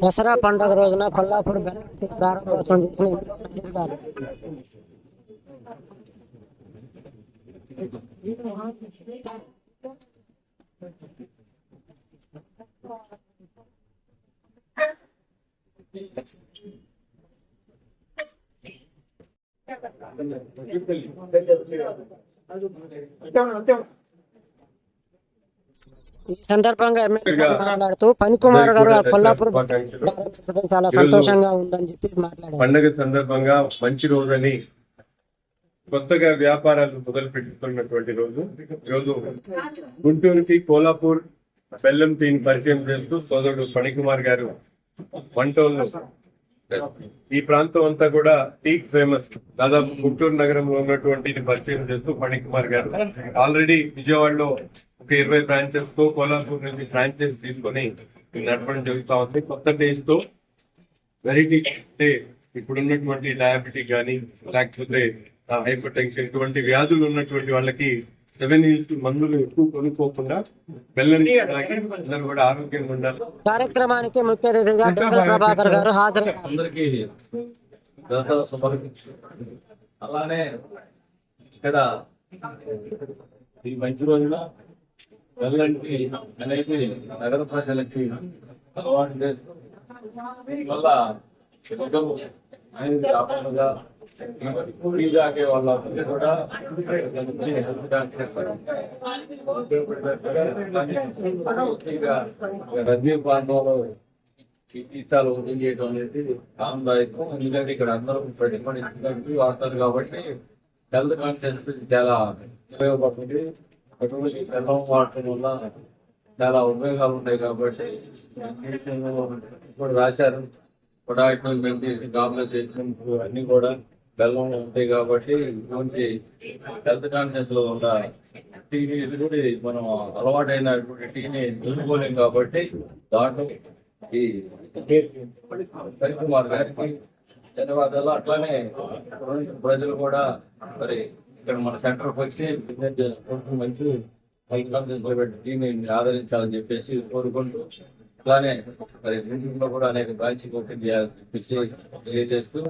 దసరా పండుగ రోజున కొల్లాపూర్ బెల్లం టీ ప్రారంభోత్సవం చేసిన ఎమ్మెల్యే నజీర్ గారు ఈ సందర్భంగా మాట్లాడుతూ పనికుమార్ గారు కొల్లాపూర్ చాలా సంతోషంగా ఉందని చెప్పి మాట్లాడారు. పండగ సందర్భంగా మంచి రోజని కొత్తగా వ్యాపారాలు మొదలు పెట్టుతున్నటువంటి రోజు. ఈరోజు గుంటూరుకి కోలాపూర్ బెల్లం టీని పరిచయం చేస్తూ సోదరుడు ఫణికుమార్ గారు వంటోళ్ళు. ఈ ప్రాంతం అంతా కూడా టీ ఫేమస్. దాదాపు గుంటూరు నగరంలో ఉన్నటువంటి పరిచయం చేస్తూ ఫణికుమార్ గారు. ఆల్రెడీ విజయవాడలో ఒక ఇరవై బ్రాంచెస్తో కోలాపూర్ నుంచి ఫ్రాంచైజ్ తీసుకొని నడపడం జరుగుతా ఉంది. కొత్త టేస్ట్తో వెరైటీ అంటే ఇప్పుడు ఉన్నటువంటి డయాబెటిక్ కానీ లేకపోతే హైపర్ టెన్షన్ ఇటువంటి వ్యాధులు ఉన్నటువంటి వాళ్ళకి సెవెన్ ఇయర్స్ మందులు ఎక్కువ కొనుక్కోకుండా బెల్లని తాగి అందరూ కూడా ఆరోగ్యంగా ఉండాలి. కార్యక్రమానికి ముఖ్య అతిథిగా ప్రభాకర్ గారు హాజరయ్యారు అందరికీ దసరా శుభాకాంక్షలు. అలానే ఇక్కడ ఈ మంచి రోజున వెళ్ళంటి అనేది నగర ప్రజలకి అలవాటు చేస్తూ వల్ల సుఖం అనేది కాకుండా టీ తాగే వాళ్ళందరికీ కూడా మంచి హెల్త్ చేస్తారు ముఖ్యంగా రద్దీ ప్రాంతంలో ఈ జీతాలు వసూలు చేయడం అనేది ఆనందదాయకం ఎందుకంటే ఇక్కడ అందరూ ప్రతిఫలించినట్టు వాడతారు కాబట్టి హెల్త్ కాన్షియస్ చాలా ఉపయోగపడుతుంది అటువంటి బెల్లం వాడటం వల్ల చాలా ఉపయోగాలు ఉంటాయి కాబట్టి ఇప్పుడు రాశారు. పొటాటో కాంబినేషన్ అన్ని కూడా బెల్లం ఉంటాయి కాబట్టి మంచి హెల్త్ కాన్షియస్లో ఉన్న టీని కూడా మనం అలవాటైనటువంటి టీని నిలుపుకోలేం కాబట్టి దాంట్లో ఈ సరికుమార్ గారికి ధన్యవాదాలు. అట్లానే ప్రజలు కూడా మరి ఇక్కడ మన సెంటర్ వచ్చి బిజినెస్ చేసుకుంటూ మంచి హెల్త్ ఆదరించాలని చెప్పేసి కోరుకుంటూ అలానే మరి గుంటూరులో కూడా అనేక బ్రాంచ్ ఓపెన్ చేయాలని చెప్పేసి తెలియజేస్తూ